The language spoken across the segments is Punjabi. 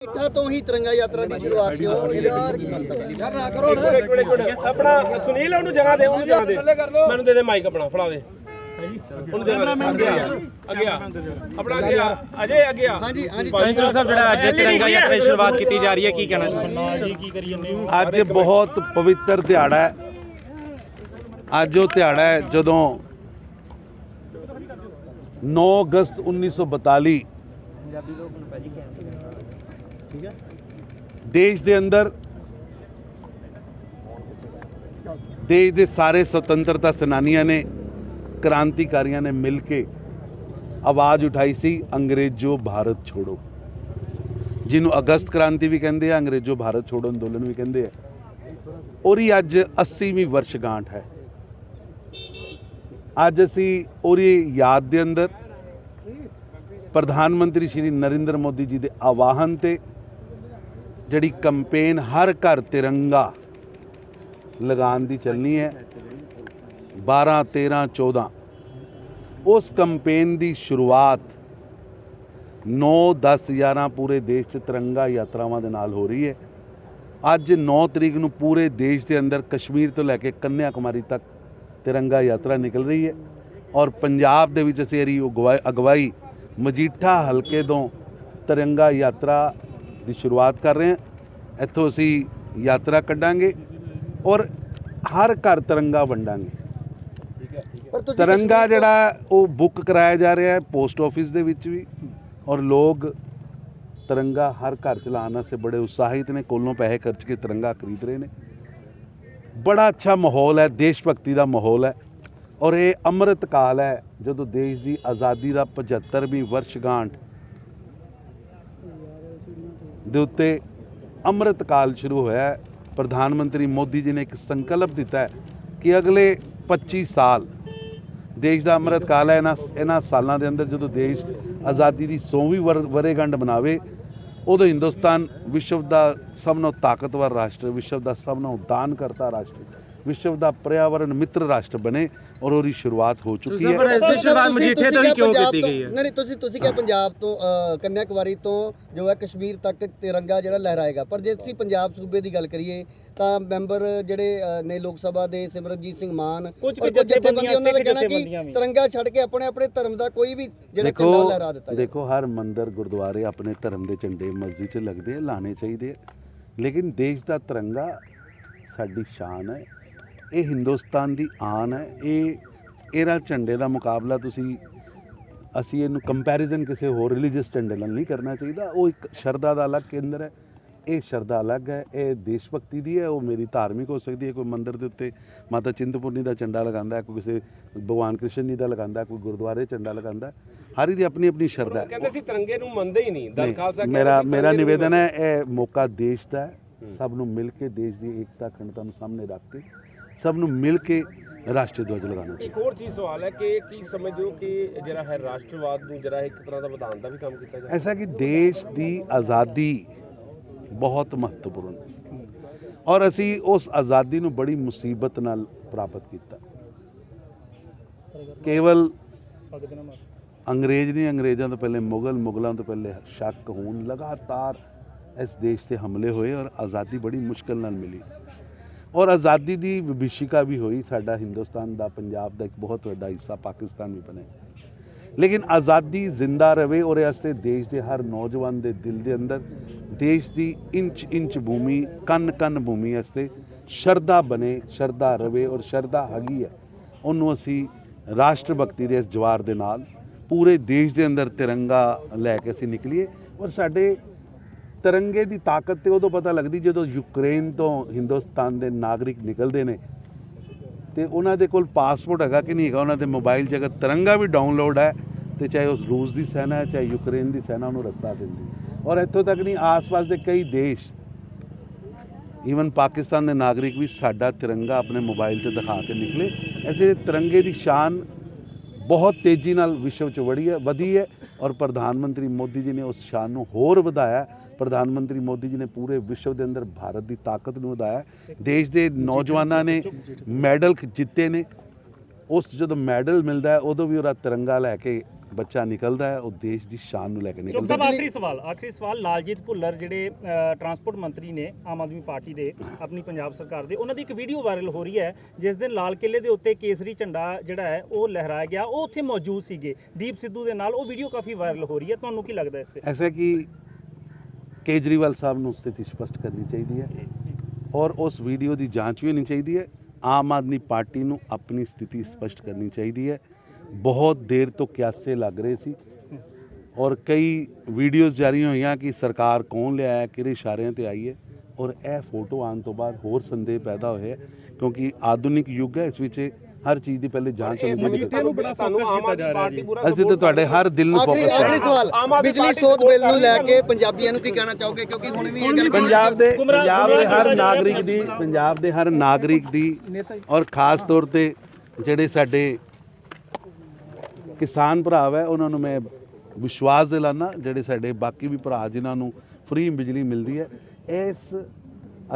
ਇੱਥਾਂ ਤੋਂ ਹੀ ਤਿਰੰਗਾ ਯਾਤਰਾ ਦੀ ਸ਼ੁਰੂਆਤ ਕਿਉਂ ਇਹਦੇ ਪਿੱਛੇ ਕੀ ਮੰਤਵ ਹੈ? ਇੱਕ ਮਿੰਟ ਇੱਕ ਮਿੰਟ ਇੱਕ ਮਿੰਟ। ਆਪਣਾ ਸੁਨੀਲ ਉਹਨੂੰ ਜਗ੍ਹਾ ਦੇ ਉਹਨੂੰ ਜਗ੍ਹਾ ਦੇ। ਮੈਨੂੰ ਦੇ ਦੇ ਮਾਈਕ ਆਪਣਾ ਫੜਾ ਦੇ। ਉਹਨੂੰ ਦੇ ਦੇ। ਅੱਗੇ ਆ ਅੱਗੇ ਆ। ਆਪਣਾ ਅੱਗੇ ਆ। ਅਜੇ ਅੱਗੇ ਆ। ਹਾਂਜੀ ਹਾਂਜੀ। ਪੈਂਚਲ ਸਾਹਿਬ ਜਿਹੜਾ ਅੱਜ ਤਿਰੰਗਾ ਯਾਤਰਾ ਦੀ ਸ਼ੁਰੂਆਤ ਕੀਤੀ ਜਾ ਰਹੀ ਹੈ ਕੀ ਕਹਿਣਾ ਚਾਹੁੰਦੇ ਅੱਜ ਬਹੁਤ ਪਵਿੱਤਰ ਦਿਹਾੜਾ ਹੈ। ਅੱਜ ਉਹ ਦਿਹਾੜਾ ਹੈ ਜਦੋਂ 9 ਅਗਸਤ 1942 ਦੇਸ਼ ਦੇ ਅੰਦਰ ਦੇਸ਼ ਦੇ ਸਾਰੇ ਸੁਤੰਤਰਤਾ ਸੈਨਾਨੀਆਂ ਨੇ, ਕ੍ਰਾਂਤੀਕਾਰੀਆਂ ਨੇ ਮਿਲ ਕੇ ਆਵਾਜ਼ ਉਠਾਈ ਸੀ, ਅੰਗਰੇਜ਼ੋ ਭਾਰਤ ਛੋੜੋ। ਜਿਹਨੂੰ ਅਗਸਤ ਕ੍ਰਾਂਤੀ ਵੀ ਕਹਿੰਦੇ ਆ, ਅੰਗਰੇਜ਼ੋ ਭਾਰਤ ਛੋੜੋ ਅੰਦੋਲਨ ਵੀ ਕਹਿੰਦੇ ਆ। ਉਹਦੀ ਅੱਜ 80ਵੀਂ ਵਰਸ਼ਗਾਂਠ ਹੈ। ਅੱਜ ਅਸੀਂ ਉਹਦੀ ਯਾਦ ਦੇ ਅੰਦਰ ਪ੍ਰਧਾਨ ਮੰਤਰੀ ਸ਼੍ਰੀ ਨਰਿੰਦਰ ਮੋਦੀ ਜੀ ਦੇ ਆਵਾਹਨ ਤੇ ਜਿਹੜੀ ਕੰਪੇਨ ਹਰ ਘਰ ਤਿਰੰਗਾ ਲਗਾਉਣ ਦੀ ਚੱਲਣੀ ਹੈ। 12 13 14 ਉਸ ਕੰਪੇਨ ਦੀ ਸ਼ੁਰੂਆਤ 9 10 11 ਪੂਰੇ ਦੇਸ਼ 'ਚ ਤਿਰੰਗਾ ਯਾਤਰਾਵਾਂ ਦੇ ਨਾਲ ਹੋ ਰਹੀ ਹੈ। ਅੱਜ 9 ਤਰੀਕ ਨੂੰ ਪੂਰੇ ਦੇਸ਼ ਦੇ ਅੰਦਰ ਕਸ਼ਮੀਰ ਤੋਂ ਲੈ ਕੇ ਕੰਨਿਆ ਕੁਮਾਰੀ ਤੱਕ ਤਿਰੰਗਾ ਯਾਤਰਾ ਨਿਕਲ ਰਹੀ ਹੈ ਔਰ ਪੰਜਾਬ ਦੇ ਵਿੱਚ ਅਸੀਂ ਇਹਦੀ ਅਗਵਾਈ ਅਗਵਾਈ ਮਜੀਠਾ ਹਲਕੇ ਤੋਂ ਤਿਰੰਗਾ ਯਾਤਰਾ ਦੀ ਸ਼ੁਰੂਆਤ ਕਰ ਰਹੇ ਹਾਂ। ਇੱਥੋਂ ਅਸੀਂ ਯਾਤਰਾ ਕੱਢਾਂਗੇ ਔਰ ਹਰ ਘਰ ਤਿਰੰਗਾ ਵੰਡਾਂਗੇ। ਤਿਰੰਗਾ ਜਿਹੜਾ ਉਹ ਬੁੱਕ ਕਰਾਇਆ ਜਾ ਰਿਹਾ ਹੈ ਪੋਸਟ ਆਫਿਸ ਦੇ ਵਿੱਚ ਵੀ ਔਰ ਲੋਕ ਤਿਰੰਗਾ ਹਰ ਘਰ ਚਲਾਉਣ ਵਾਸਤੇ ਬੜੇ ਉਤਸ਼ਾਹਿਤ ਨੇ ਕੋਲੋਂ ਪੈਸੇ ਖਰਚ ਕੇ ਤਿਰੰਗਾ ਖਰੀਦ ਰਹੇ ਨੇ। ਬੜਾ ਅੱਛਾ ਮਾਹੌਲ ਹੈ ਦੇਸ਼ ਭਗਤੀ ਦਾ ਮਾਹੌਲ ਹੈ ਔਰ ਇਹ ਅੰਮ੍ਰਿਤ ਕਾਲ ਹੈ ਜਦੋਂ ਦੇਸ਼ ਦੀ ਆਜ਼ਾਦੀ ਦਾ 75ਵੀਂ ਵਰਸ਼ਗਾਂਠ ਦੇ ਉੱਤੇ ਅੰਮ੍ਰਿਤ ਕਾਲ ਸ਼ੁਰੂ ਹੋਇਆ ਪ੍ਰਧਾਨ ਮੰਤਰੀ ਮੋਦੀ ਜੀ ਨੇ ਇੱਕ ਸੰਕਲਪ ਦਿੱਤਾ ਹੈ ਕਿ ਅਗਲੇ 25 ਸਾਲ ਦੇਸ਼ ਦਾ ਅੰਮ੍ਰਿਤ ਕਾਲ ਹੈ। ਇਹਨਾਂ ਇਹਨਾਂ ਸਾਲਾਂ ਦੇ ਅੰਦਰ ਜਦੋਂ ਦੇਸ਼ ਆਜ਼ਾਦੀ ਦੀ 100ਵੀਂ ਵਰ- ਵਰ੍ਹੇਗੰਢ ਮਨਾਵੇ, ਉਦੋਂ ਹਿੰਦੁਸਤਾਨ ਵਿਸ਼ਵ ਦਾ ਸਭ ਤੋਂ ਤਾਕਤਵਰ ਰਾਸ਼ਟਰ, ਵਿਸ਼ਵ ਦਾ ਸਭ ਤੋਂ ਦਾਨਕਰਤਾ ਰਾਸ਼ਟਰ ਵਿਸ਼ਵ ਦਾ ਪਰਿਆਵਰਣ ਮਿੱਤਰ ਰਾਸ਼ਟਰ ਬਣੇ ਔਰ ਉਹਦੀ ਸ਼ੁਰੂਆਤ ਹੋ ਚੁੱਕੀ ਤੁਸੀਂ ਹੈ। ਪਰ ਇਸ ਦੀ ਸ਼ੁਰੂਆਤ ਮਜੀਠੇ ਤੋਂ ਹੀ ਕਿਉਂ ਕੀਤੀ ਗਈ ਹੈ? ਨਹੀਂ ਤੁਸੀਂ ਤੁਸੀਂ ਕਿਹਾ ਪੰਜਾਬ ਤੋਂ ਕੰਨਿਆ ਕੁਮਾਰੀ ਤੋਂ ਜੋ ਹੈ ਕਸ਼ਮੀਰ ਤੱਕ ਤਿਰੰਗਾ ਜਿਹੜਾ ਲਹਿਰਾਏਗਾ। ਪਰ ਜੇ ਅਸੀਂ ਪੰਜਾਬ ਸੂਬੇ ਦੀ ਗੱਲ ਕਰੀਏ ਤਾਂ ਮੈਂਬਰ ਜਿਹੜੇ ਨੇ ਲੋਕ ਸਭਾ ਦੇ ਸਿਮਰਨਜੀਤ ਸਿੰਘ ਮਾਨ ਕੁਝ ਜਥੇਬੰਦੀਆਂ, ਉਹਨਾਂ ਕਹਿਣਾ ਕਿ। ਤਿਰੰਗਾ ਛੱਡ ਕੇ ਆਪਣੇ ਆਪਣੇ ਧਰਮ ਦਾ ਕੋਈ ਵੀ ਜਿਹੜਾ ਝੰਡਾ ਲਹਿਰਾ ਦਿੱਤਾ ਦੇਖੋ ਹਰ ਮੰਦਰ ਗੁਰਦੁਆਰੇ ਆਪਣੇ ਧਰਮ ਦੇ ਝੰਡੇ ਮਸਜਿਦ 'ਚ ਲੱਗਦੇ ਆ ਲਾਣੇ ਚਾਹੀਦੇ ਲੇਕਿਨ ਦੇਸ਼ ਦਾ ਤਿਰੰਗਾ ਸਾਡੀ ਸ਼ਾਨ ਹੈ। ਇਹ ਹਿੰਦੁਸਤਾਨ ਦੀ ਆਨ ਹੈ। ਇਹ ਇਹਦਾ ਝੰਡੇ ਦਾ ਮੁਕਾਬਲਾ ਤੁਸੀਂ ਅਸੀਂ ਇਹਨੂੰ ਕੰਪੈਰੀਜ਼ਨ ਕਿਸੇ ਹੋਰ ਰਿਲੀਜੀਅਸ ਝੰਡੇ ਨਾਲ ਨਹੀਂ ਕਰਨਾ ਚਾਹੀਦਾ। ਉਹ ਇੱਕ ਸ਼ਰਧਾ ਦਾ ਅਲੱਗ ਕੇਂਦਰ ਹੈ। ਇਹ ਸ਼ਰਧਾ ਅਲੱਗ ਹੈ। ਇਹ ਦੇਸ਼ ਭਗਤੀ ਦੀ ਹੈ। ਉਹ ਮੇਰੀ ਧਾਰਮਿਕ ਹੋ ਸਕਦੀ ਹੈ। ਕੋਈ ਮੰਦਿਰ ਦੇ ਉੱਤੇ ਮਾਤਾ ਚਿੰਤਪੁਰਨੀ ਦਾ ਝੰਡਾ ਲਗਾਉਂਦਾ ਕੋਈ ਕਿਸੇ ਭਗਵਾਨ ਕ੍ਰਿਸ਼ਨ ਜੀ ਦਾ ਲਗਾਉਂਦਾ ਕੋਈ ਗੁਰਦੁਆਰੇ ਝੰਡਾ ਲਗਾਉਂਦਾ ਹਰ ਦੀ ਆਪਣੀ ਆਪਣੀ ਸ਼ਰਧਾ ਹੈ। ਕਹਿੰਦੇ ਸੀ ਤਿਰੰਗੇ ਨੂੰ ਮੰਨਦੇ ਹੀ ਨਹੀਂ। ਨਹੀਂ, ਖਾਲਸਾ ਮੇਰਾ ਮੇਰਾ ਨਿਵੇਦਨ ਹੈ ਇਹ ਮੌਕਾ ਦੇਸ਼ ਦਾ ਸਭ ਨੂੰ ਮਿਲ ਕੇ ਦੇਸ਼ ਦੀ ਏਕਤਾ ਅਖੰਡਤਾ ਨੂੰ ਸਾਹਮਣੇ ਰੱਖ ਕੇ ਸਭ ਨੂੰ ਮਿਲ ਕੇ ਰਾਸ਼ਟਰੀ ਧਵਜ ਲਗਾਉਣਾ ਚਾਹੀਦਾ। ਇੱਕ ਹੋਰ ਚੀਜ਼ ਸਵਾਲ ਹੈ ਕਿ ਕੀ ਸਮਝਦੇ ਹੋ ਕਿ ਜਿਹੜਾ ਹੈ ਰਾਸ਼ਟਰਵਾਦ ਨੂੰ ਜਿਹੜਾ ਇੱਕ ਤਰ੍ਹਾਂ ਦਾ ਵਧਾਉਣ ਦਾ ਵੀ ਕੰਮ ਕੀਤਾ ਜਾਵੇ ਐਸਾ ਕਿ ਦੇਸ਼ ਦੀ ਆਜ਼ਾਦੀ ਬਹੁਤ ਮਹੱਤਵਪੂਰਨ ਹੈ। ਔਰ ਅਸੀਂ ਉਸ ਆਜ਼ਾਦੀ ਨੂੰ ਬੜੀ ਮੁਸੀਬਤ ਨਾਲ ਪ੍ਰਾਪਤ ਕੀਤਾ। ਕੇਵਲ ਅੰਗਰੇਜ਼ ਨਹੀਂ ਅੰਗਰੇਜ਼ਾਂ ਤੋਂ ਪਹਿਲੇ ਮੁਗਲ ਮੁਗਲਾਂ ਤੋਂ ਪਹਿਲੇ ਸ਼ੱਕ ਹੋਣ ਲਗਾਤਾਰ ਇਸ ਦੇਸ਼ ਤੇ ਹਮਲੇ ਹੋਏ ਔਰ ਆਜ਼ਾਦੀ ਬੜੀ ਮੁਸ਼ਕਲ ਨਾਲ ਮਿਲੀ। ਔਰ ਆਜ਼ਾਦੀ ਦੀ ਵਿਭੀਸ਼ਿਕਾ ਵੀ ਹੋਈ ਸਾਡਾ ਹਿੰਦੁਸਤਾਨ ਦਾ, ਪੰਜਾਬ ਦਾ ਇੱਕ ਬਹੁਤ ਵੱਡਾ ਹਿੱਸਾ, ਪਾਕਿਸਤਾਨ ਵੀ ਬਣੇ ਲੇਕਿਨ ਆਜ਼ਾਦੀ ਜ਼ਿੰਦਾ ਰਵੇ ਔਰ ਇਸਤੇ ਦੇਸ਼ ਦੇ ਹਰ ਨੌਜਵਾਨ ਦੇ ਦਿਲ ਦੇ ਅੰਦਰ ਦੇਸ਼ ਦੀ ਇੰਚ ਇੰਚ ਭੂਮੀ, ਕੰਨ ਕੰਨ ਭੂਮੀ ਵਾਸਤੇ ਸ਼ਰਧਾ ਬਣੇ, ਸ਼ਰਧਾ ਰਵੇ ਔਰ ਸ਼ਰਧਾ ਹੈਗੀ ਹੈ। ਉਹਨੂੰ ਅਸੀਂ ਰਾਸ਼ਟਰ ਭਗਤੀ ਦੇ ਇਸ ਜਵਾਰ ਦੇ ਨਾਲ ਪੂਰੇ ਦੇਸ਼ ਦੇ ਅੰਦਰ ਤਿਰੰਗਾ ਲੈ ਕੇ ਅਸੀਂ ਨਿਕਲੀਏ ਔਰ ਸਾਡੇ ਤਿਰੰਗੇ ਦੀ ਤਾਕਤ ਤੇ ਉਦੋਂ ਪਤਾ ਲੱਗਦੀ ਜਦੋਂ ਯੂਕਰੇਨ ਤੋਂ ਹਿੰਦੁਸਤਾਨ ਦੇ ਨਾਗਰਿਕ ਨਿਕਲਦੇ ਨੇ। ਤੇ ਉਹਨਾਂ ਦੇ ਕੋਲ ਪਾਸਪੋਰਟ ਹੈਗਾ ਕਿ ਨਹੀਂ ਹੈਗਾ, ਉਹਨਾਂ ਦੇ ਮੋਬਾਈਲ 'ਚ ਅਗਰ ਤਿਰੰਗਾ ਵੀ ਡਾਊਨਲੋਡ ਹੈ ਤੇ ਚਾਹੇ ਉਸ ਰੂਸ ਦੀ ਸੈਨਾ ਹੈ, ਚਾਹੇ ਯੂਕਰੇਨ ਦੀ ਸੈਨਾ ਉਹਨੂੰ ਰਸਤਾ ਦਿੰਦੀ ਔਰ ਇੱਥੋਂ ਤੱਕ ਨਹੀਂ, ਆਸ-ਪਾਸ ਦੇ ਕਈ ਦੇਸ਼ ਈਵਨ ਪਾਕਿਸਤਾਨ ਦੇ ਨਾਗਰਿਕ ਵੀ ਸਾਡਾ ਤਿਰੰਗਾ ਆਪਣੇ ਮੋਬਾਈਲ ਤੇ ਦਿਖਾ ਕੇ ਨਿਕਲੇ। ਐਸੇ ਤਿਰੰਗੇ ਦੀ ਸ਼ਾਨ ਬਹੁਤ ਤੇਜ਼ੀ ਨਾਲ ਵਿਸ਼ਵ 'ਚ ਵੜੀ ਹੈ, ਵਧੀ ਹੈ। ਔਰ ਪ੍ਰਧਾਨ ਮੰਤਰੀ ਮੋਦੀ ਜੀ ਨੇ ਉਸ ਸ਼ਾਨ ਨੂੰ ਹੋਰ ਵਧਾਇਆ। ਪ੍ਰਧਾਨ ਮੰਤਰੀ ਮੋਦੀ ਜੀ ਨੇ ਪੂਰੇ ਵਿਸ਼ਵ ਦੇ ਅੰਦਰ ਭਾਰਤ ਦੀ ਤਾਕਤ ਨੂੰ ਵਧਾਇਆ। ਦੇਸ਼ ਦੇ ਨੌਜਵਾਨਾਂ ਨੇ ਮੈਡਲ ਜਿੱਤੇ ਨੇ। ਉਸ ਜਦੋਂ ਮੈਡਲ ਮਿਲਦਾ ਹੈ ਉਦੋਂ ਵੀ ਉਹਦਾ ਤਿਰੰਗਾ ਲੈ ਕੇ ਬੱਚਾ ਨਿਕਲਦਾ ਹੈ ਉਹ ਦੇਸ਼ ਦੀ ਸ਼ਾਨ ਨੂੰ ਲੈ ਕੇ ਨਿਕਲਦਾ ਸਾਹਿਬ ਆਖਰੀ ਸਵਾਲ ਆਖਰੀ ਸਵਾਲ ਲਾਲਜੀਤ ਭੁੱਲਰ ਜਿਹੜੇ ਟਰਾਂਸਪੋਰਟ ਮੰਤਰੀ ਨੇ ਆਮ ਆਦਮੀ ਪਾਰਟੀ ਦੇ ਆਪਣੀ ਪੰਜਾਬ ਸਰਕਾਰ ਦੇ ਉਹਨਾਂ ਦੀ ਇੱਕ ਵੀਡੀਓ ਵਾਇਰਲ ਹੋ ਰਹੀ ਹੈ ਜਿਸ ਦਿਨ ਲਾਲ ਕਿਲੇ ਦੇ ਉੱਤੇ ਕੇਸਰੀ ਝੰਡਾ ਜਿਹੜਾ ਹੈ ਉਹ ਲਹਿਰਾਇਆ ਗਿਆ। ਉਹ ਉੱਥੇ ਮੌਜੂਦ ਸੀਗੇ। ਦੀਪ ਸਿੱਧੂ ਦੇ ਨਾਲ ਉਹ ਵੀਡੀਓ ਕਾਫੀ ਵਾਇਰਲ ਹੋ ਰਹੀ ਹੈ। ਤੁਹਾਨੂੰ ਕੀ ਲੱਗਦਾ ਇਸ ਤੇ? ਐਸਾ ਕਿ ਕੇਜਰੀਵਾਲ ਸਾਹਿਬ ਨੂੰ ਸਥਿਤੀ ਸਪਸ਼ਟ ਕਰਨੀ ਚਾਹੀਦੀ ਹੈ ਔਰ ਉਸ ਵੀਡੀਓ ਦੀ ਜਾਂਚ ਵੀ ਹੋਣੀ ਚਾਹੀਦੀ ਹੈ। ਆਮ ਆਦਮੀ ਪਾਰਟੀ ਨੂੰ ਆਪਣੀ ਸਥਿਤੀ ਸਪਸ਼ਟ ਕਰਨੀ ਚਾਹੀਦੀ ਹੈ। ਬਹੁਤ ਦੇਰ ਤੋਂ ਕਿਆਸੇ ਲੱਗ ਰਹੇ ਸੀ। ਔਰ ਕਈ ਵੀਡੀਓਜ਼ ਜਾਰੀ ਹੋਈਆਂ ਕਿ ਸਰਕਾਰ ਕੌਣ ਲਿਆਇਆ ਕਿਹੜੇ ਇਸ਼ਾਰਿਆਂ ਤੇ ਆਈ ਹੈ। ਔਰ ਇਹ ਫੋਟੋ ਆਉਣ ਤੋਂ ਬਾਅਦ ਹੋਰ ਸੰਦੇਹ ਪੈਦਾ ਹੋਏ ਹੈ ਕਿਉਂਕਿ ਆਧੁਨਿਕ ਯੁੱਗ ਹੈ ਇਸ ਵਿੱਚ ਹਰ ਚੀਜ਼ ਦੀ ਪਹਿਲੇ ਜਾਂਚ ਹੋਣੀ ਚਾਹੀਦੀ ਹੈ। ਨੂੰ ਬੜਾ ਫੋਕਸ ਕੀਤਾ ਜਾ ਰਿਹਾ ਜੀ। ਅਸੀਂ ਤਾਂ ਤੁਹਾਡੇ ਹਰ ਦਿਲ ਨੂੰ ਫੋਕਸ ਕਰ ਆਖਰੀ ਸਵਾਲ ਆਮ ਆਦਮੀ ਬਿਜਲੀ ਸੋਧ ਬਿੱਲ ਨੂੰ ਲੈ ਕੇ। ਪੰਜਾਬੀਆਂ ਨੂੰ ਕੀ ਕਹਿਣਾ ਚਾਹੋਗੇ? ਕਿਉਂਕਿ ਹੁਣ ਵੀ ਇਹ ਗੱਲ ਪੰਜਾਬ ਦੇ ਪੰਜਾਬ ਦੇ ਹਰ ਨਾਗਰਿਕ ਦੀ ਪੰਜਾਬ ਦੇ ਹਰ ਨਾਗਰਿਕ ਦੀ ਔਰ ਖਾਸ ਤੌਰ ਤੇ ਜਿਹੜੇ ਸਾਡੇ ਕਿਸਾਨ ਭਰਾ ਹੈ ਉਹਨਾਂ ਨੂੰ ਮੈਂ ਵਿਸ਼ਵਾਸ ਦਿਲਾਨਾ ਜਿਹੜੇ ਸਾਡੇ ਬਾਕੀ ਵੀ ਭਰਾ ਜਿਨ੍ਹਾਂ ਨੂੰ ਫ੍ਰੀ ਬਿਜਲੀ ਮਿਲਦੀ ਹੈ ਇਸ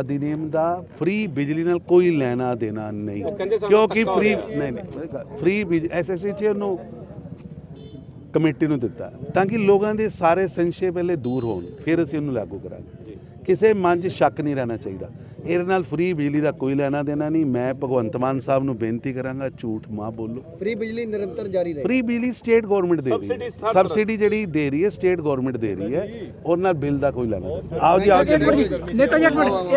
ਅਧਿਨੇਮ ਦਾ ਫ੍ਰੀ ਬਿਜਲੀ ਨਾਲ ਕੋਈ ਲੈਣਾ ਦੇਣਾ ਨਹੀਂ। ਕਿਉਂਕਿ ਫ੍ਰੀ। ਨਹੀਂ ਨਹੀਂ ਫ੍ਰੀ ਬਿਜ ਐਸਐਸਸੀ ਚ ਉਹਨੂੰ ਕਮੇਟੀ ਨੂੰ ਦਿੱਤਾ ਤਾਂ ਕਿ ਲੋਕਾਂ ਦੇ ਸਾਰੇ ਸੰਸ਼ੇ ਪਹਿਲੇ ਦੂਰ ਹੋਣ ਫਿਰ ਅਸੀਂ ਉਹਨੂੰ ਲਾਗੂ ਕਰਾਂਗੇ। ਕਿਸੇ ਮਨ 'ਚ ਸ਼ੱਕ ਨਹੀਂ ਰਹਿਣਾ ਚਾਹੀਦਾ। ਇਹਦੇ ਨਾਲ ਫ੍ਰੀ ਬਿਜਲੀ ਦਾ ਕੋਈ ਲੈਣਾ ਦੇਣਾ ਨਹੀਂ। ਮੈਂ ਭਗਵੰਤ ਮਾਨ ਸਾਹਿਬ ਨੂੰ ਬੇਨਤੀ ਕਰਾਂਗਾ ਝੂਠ ਮਾ ਬੋਲੋ। ਫ੍ਰੀ ਬਿਜਲੀ ਨਿਰੰਤਰ ਜਾਰੀ ਰਹੇ। ਫ੍ਰੀ ਬਿਜਲੀ ਸਟੇਟ ਗਵਰਨਮੈਂਟ ਦੇ ਰਹੀ ਹੈ। ਸਬਸਿਡੀ ਜਿਹੜੀ ਦੇ ਰਹੀ ਹੈ ਸਟੇਟ ਗਵਰਨਮੈਂਟ ਦੇ ਰਹੀ ਹੈ। ਉਹਨਾਂ ਨਾਲ ਬਿੱਲ ਦਾ ਕੋਈ ਲੈਣਾ ਆਓ ਜੀ ਆਓ ਜੀ ਨੇਤਾ ਜੀ ਇੱਕ ਮਿੰਟ।